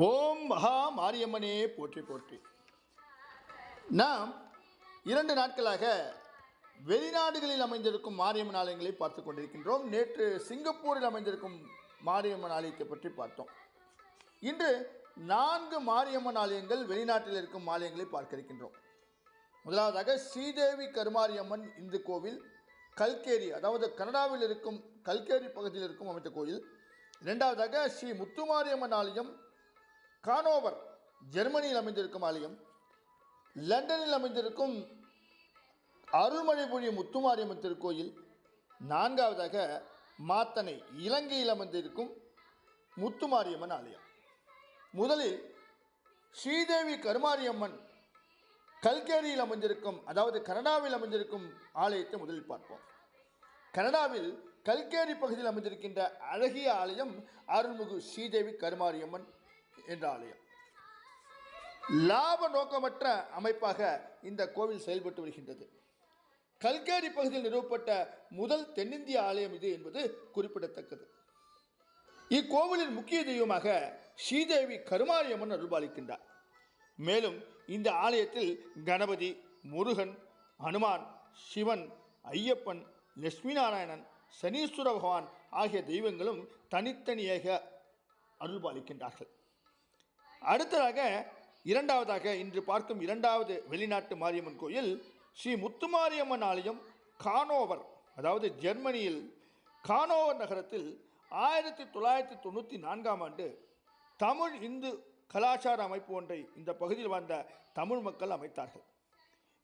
ஓம் மகா மாரியம்மனே போற்றி போற்றி. நாம் இரண்டு நாட்களாக வெளிநாடுகளில் அமைந்திருக்கும் மாரியம்மன் ஆலயங்களை பார்த்து கொண்டிருக்கின்றோம். நேற்று சிங்கப்பூரில் அமைந்திருக்கும் மாரியம்மன் ஆலயத்தை பற்றி பார்த்தோம். இன்று நான்கு மாரியம்மன் ஆலயங்கள் வெளிநாட்டில் இருக்கும் ஆலயங்களை பார்க்க இருக்கின்றோம். முதலாவதாக ஸ்ரீதேவி கருமாரியம்மன் இந்து கோவில் கல்கேரி அதாவது கனடாவில் இருக்கும் கல்கேரி பகுதியில் இருக்கும் அமைந்த கோயில் இரண்டாவதாக ஸ்ரீ முத்துமாரியம்மன் ஆலயம் கானோவர் ஜெர்மனியில் அமைந்திருக்கும் ஆலயம் லண்டனில் அமைந்திருக்கும் அருள்மொழிபுரி முத்துமாரியம்மன் திருக்கோயில் நான்காவதாக மாத்தனை இலங்கையில் அமைந்திருக்கும் முத்துமாரியம்மன் ஆலயம். முதலில் ஸ்ரீதேவி கருமாரியம்மன் கல்கேரியில் அமைந்திருக்கும் அதாவது கனடாவில் அமைந்திருக்கும் ஆலயத்தை முதலில் பார்ப்போம். கனடாவில் கல்கேரி பகுதியில் அமைந்திருக்கின்ற அழகிய ஆலயம் அருள்மிகு ஸ்ரீதேவி கருமாரியம்மன் என்ற ஆலயம் லாப நோக்கமற்ற அமைப்பாக இந்த கோவில் செயல்பட்டு வருகின்றது. கல்கேரி பகுதியில் நிறுவப்பட்ட முதல் தென்னிந்திய ஆலயம் இது என்பது குறிப்பிடத்தக்கது. இக்கோவிலின் முக்கிய தெய்வமாக ஸ்ரீதேவி கருமாரியம்மன் அருள்பாலிக்கின்றார். மேலும் இந்த ஆலயத்தில் கணபதி முருகன் அனுமான் சிவன் ஐயப்பன் லட்சுமி நாராயணன் சனீஸ்வர பகவான் ஆகிய தெய்வங்களும் தனித்தனியாக அருள்பாலிக்கின்றார்கள். அடுத்ததாக இரண்டாவதாக இன்று பார்க்கும் இரண்டாவது வெளிநாட்டு மாரியம்மன் கோயில் ஸ்ரீ முத்துமாரியம்மன் ஆலயம் கானோவர் அதாவது ஜெர்மனியில் கானோவர் நகரத்தில் ஆயிரத்தி தொள்ளாயிரத்தி தொண்ணூற்றி நான்காம் ஆண்டு தமிழ் இந்து கலாச்சார அமைப்பு ஒன்றை இந்த பகுதியில் வாழ்ந்த தமிழ் மக்கள் அமைத்தார்கள்.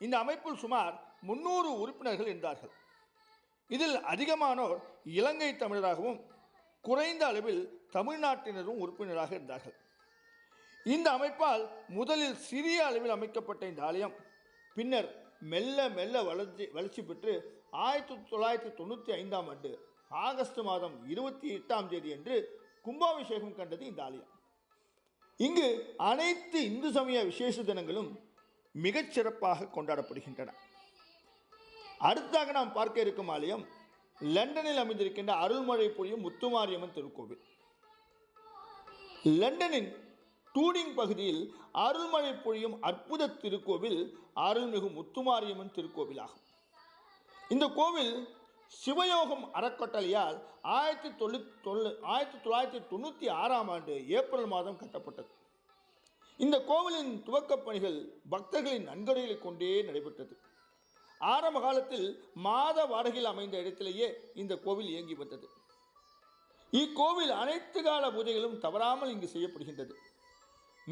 இந்த அமைப்பில் சுமார் முன்னூறு உறுப்பினர்கள் இருந்தார்கள். இதில் அதிகமானோர் இலங்கை தமிழராகவும் குறைந்த அளவில் தமிழ்நாட்டினரும் உறுப்பினராக இருந்தார்கள். இந்த அமைப்பால் முதலில் சிறிய அளவில் அமைக்கப்பட்ட இந்த ஆலயம் பின்னர் மெல்ல மெல்ல வளர்ச்சி வளர்ச்சி பெற்று ஆயிரத்தி தொள்ளாயிரத்தி தொண்ணூற்றி ஐந்தாம் ஆண்டு ஆகஸ்ட் மாதம் இருபத்தி எட்டாம் தேதி அன்று கும்பாபிஷேகம் கண்டது இந்த ஆலயம். இங்கு அனைத்து இந்து சமய விசேஷ தினங்களும் மிகச் சிறப்பாக கொண்டாடப்படுகின்றன. அடுத்ததாக நாம் பார்க்க இருக்கும் ஆலயம் லண்டனில் அமைந்திருக்கின்ற அருள்மழை பொழியும் முத்துமாரியம்மன் திருக்கோவில். லண்டனின் டூடிங் பகுதியில் அருள்மழை பொழியும் அற்புத திருக்கோவில் அருள்மிகு முத்துமாரியம்மன் திருக்கோவிலாகும். இந்த கோவில் சிவயோகம் அறக்கட்டளையால் ஆயிரத்தி தொள்ளு தொள்ளு ஆயிரத்தி தொள்ளாயிரத்தி தொண்ணூற்றி ஆறாம் ஆண்டு ஏப்ரல் மாதம் கட்டப்பட்டது. இந்த கோவிலின் துவக்கப் பணிகள் பக்தர்களின் நன்கொடைகளை கொண்டே நடைபெற்றது. ஆரம்ப காலத்தில் மாத வாடகையில் அமைந்த இடத்திலேயே இந்த கோவில் இயங்கி வந்தது. இக்கோவில் அனைத்து கால பூஜைகளும் தவறாமல் இங்கு செய்யப்படுகின்றது.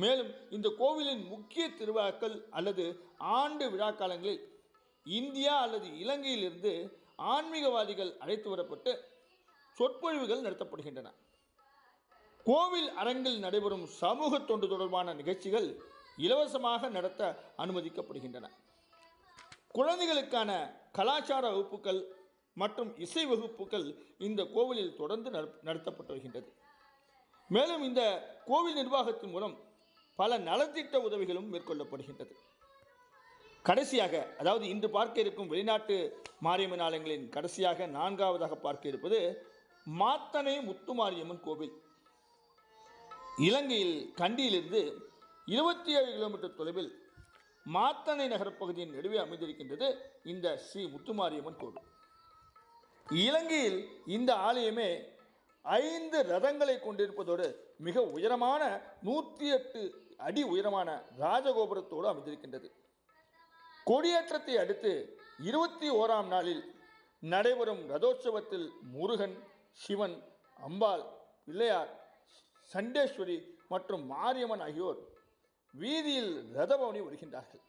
மேலும் இந்த கோவிலின் முக்கிய திருவிழாக்கள் அல்லது ஆண்டு விழா காலங்களில் இந்தியா அல்லது இலங்கையிலிருந்து ஆன்மீகவாதிகள் அழைத்து வரப்பட்டு சொற்பொழிவுகள் நடத்தப்படுகின்றன. கோவில் அரங்கில் நடைபெறும் சமூக தொண்டு தொடர்பான நிகழ்ச்சிகள் இலவசமாக நடத்த அனுமதிக்கப்படுகின்றன. குழந்தைகளுக்கான கலாச்சார வகுப்புகள் மற்றும் இசை வகுப்புகள் இந்த கோவிலில் தொடர்ந்து நடத்தப்பட்டு வருகின்றது. மேலும் இந்த கோவில் நிர்வாகத்தின் மூலம் பல நலத்திட்ட உதவிகளும் மேற்கொள்ளப்படுகின்றது. கடைசியாக அதாவது இன்று பார்க்க இருக்கும் வெளிநாட்டு மாரியம்மன் ஆலயங்களின் கடைசியாக நான்காவதாக பார்க்க இருப்பது மாத்தனை முத்துமாரியம்மன் கோவில். இலங்கையில் கண்டியிலிருந்து இருபத்தி ஏழு கிலோமீட்டர் தொலைவில் மாத்தனை நகரப்பகுதியின் நடுவே அமைந்திருக்கின்றது இந்த ஸ்ரீ முத்துமாரியம்மன் கோவில். இலங்கையில் இந்த ஆலயமே ஐந்து ரதங்களை கொண்டிருப்பதோடு மிக உயரமான நூற்றி எட்டு அடி உயரமான ராஜகோபுரத்தோடு அமைந்திருக்கின்றது. கொடியேற்றத்தை அடுத்து இருபத்தி ஓராம் நாளில் நடைபெறும் ரதோற்சவத்தில் முருகன் சிவன் அம்பாள் பிள்ளையார் சண்டேஸ்வரி மற்றும் மாரியம்மன் ஆகியோர் வீதியில் ரதபவனி வருகின்றார்கள்.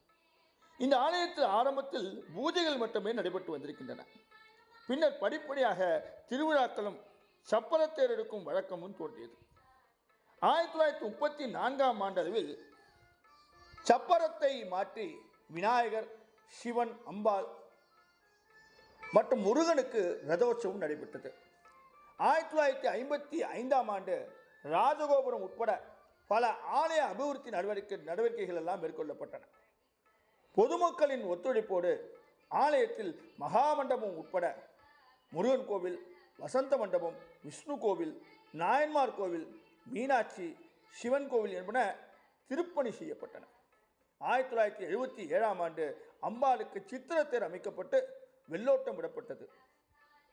இந்த ஆலயத்தில் ஆரம்பத்தில் பூஜைகள் மட்டுமே நடைபெற்று வந்திருக்கின்றன. பின்னர் படிப்படியாக திருவிழாக்களும் சப்பரத்தேர் எடுக்கும் வழக்கமும் தோன்றியது. ஆயிரத்தி தொள்ளாயிரத்தி முப்பத்தி நான்காம் ஆண்டளவில் சப்பரத்தை மாற்றி விநாயகர் சிவன் அம்பாள் மற்றும் முருகனுக்கு ரதோற்சவம் நடைபெற்றது. ஆயிரத்தி தொள்ளாயிரத்தி ஐம்பத்தி ஐந்தாம் ஆண்டு ராஜகோபுரம் உட்பட பல ஆலய அபிவிருத்தி நடவடிக்கை நடவடிக்கைகள் எல்லாம் மேற்கொள்ளப்பட்டன. பொதுமக்களின் ஒத்துழைப்போடு ஆலயத்தில் மகாமண்டபம் உட்பட முருகன் கோவில் வசந்த மண்டபம் விஷ்ணு கோவில் நாயன்மார் கோவில் மீனாட்சி சிவன் கோவில் என்பன திருப்பணி செய்யப்பட்டன. ஆயிரத்தி தொள்ளாயிரத்தி எழுபத்தி ஏழாம் ஆண்டு அம்பாளுக்கு சித்திரத்தேர் அமைக்கப்பட்டு வெள்ளோட்டம் விடப்பட்டது.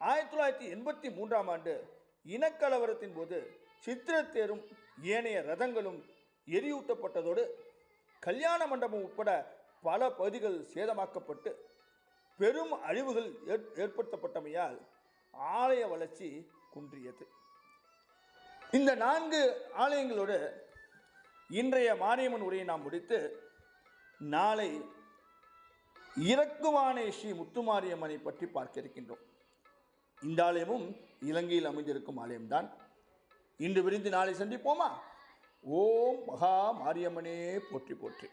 ஆயிரத்தி தொள்ளாயிரத்தி எண்பத்தி மூன்றாம் ஆண்டு இனக்கலவரத்தின் போது சித்திரத்தேரும் ஏனைய ரதங்களும் எரியூட்டப்பட்டதோடு கல்யாண மண்டபம் உட்பட பல பகுதிகள் சேதமாக்கப்பட்டு பெரும் அழிவுகள் ஏற் ஏற்படுத்தப்பட்டமையால் ஆலய வளர்ச்சி குன்றியது. இந்த நான்கு ஆலயங்களோடு இன்றைய மாரியம்மன் உரையை நாம் முடித்து நாளை இறக்குவானே ஸ்ரீ முத்துமாரியம்மனை பற்றி பார்க்க இருக்கின்றோம். இந்த ஆலயமும் இலங்கையில் அமைந்திருக்கும் ஆலயம்தான். இன்று விரிந்து நாளை சந்திப்போமா? ஓம் மகா மாரியம்மனே போற்றி போற்றி.